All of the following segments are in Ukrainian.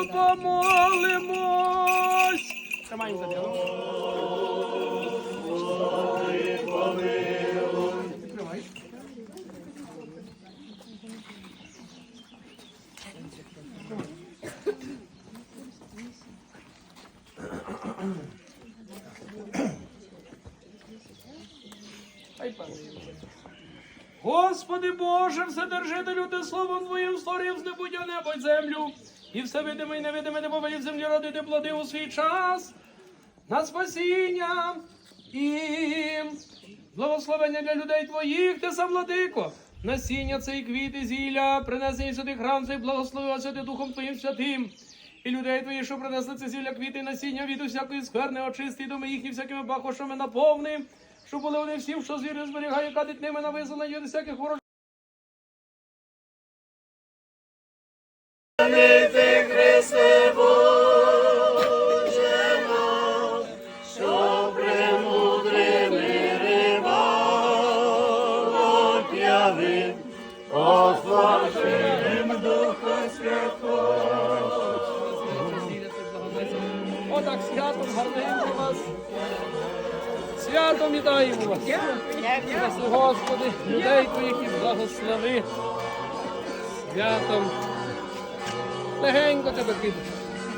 Господу помолимось. Тримаємо за. Господи Боже, Вседержителю, ти словом Твоїм створив з небудя небо й землю, і все видиме і невидиме не повелів землі родити плоди у свій час на спасіння і благословення для людей Твоїх, ти сам владико. Насіння цей квіти зілля, принесені сюди храм цей благословив святи Духом Твоїм святим. І людей твої, що принесли це зілля квіти насіння від усякої скверни, очисти, і доми їхні всякими бахошами наповни, щоб були вони всім, що звірю зберігає, кадить ними нависана, і від всяких ворог. Рибам об'явив, пославшим Духа Святого. Отак святом гарненько вас. Святом вітаємо вас. Дякую. Господи, людей твоїх і благослови. Святом. Легенько тебе кидає.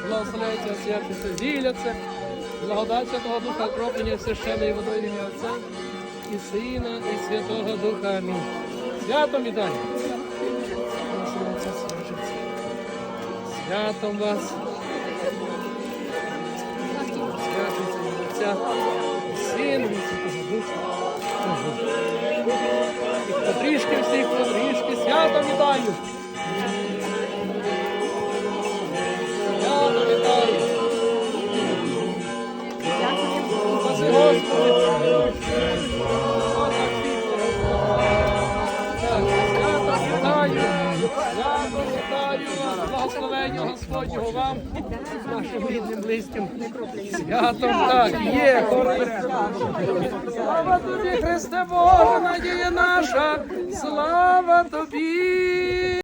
Благословляється, святиться, зіляться. Благодать Святого Духа окроплення священної водою ім'я Отця і Сина, і Святого Духа. Амінь. Святом вітаю. Святом вас. Святиться Отця. І потрішки всіх, потрішки, святом вітаю. Вітаю. Благословення Господнього вам, нашим рідним близьким. Святом так, є. Слава тобі, Христе Боже, надія наша. Слава тобі.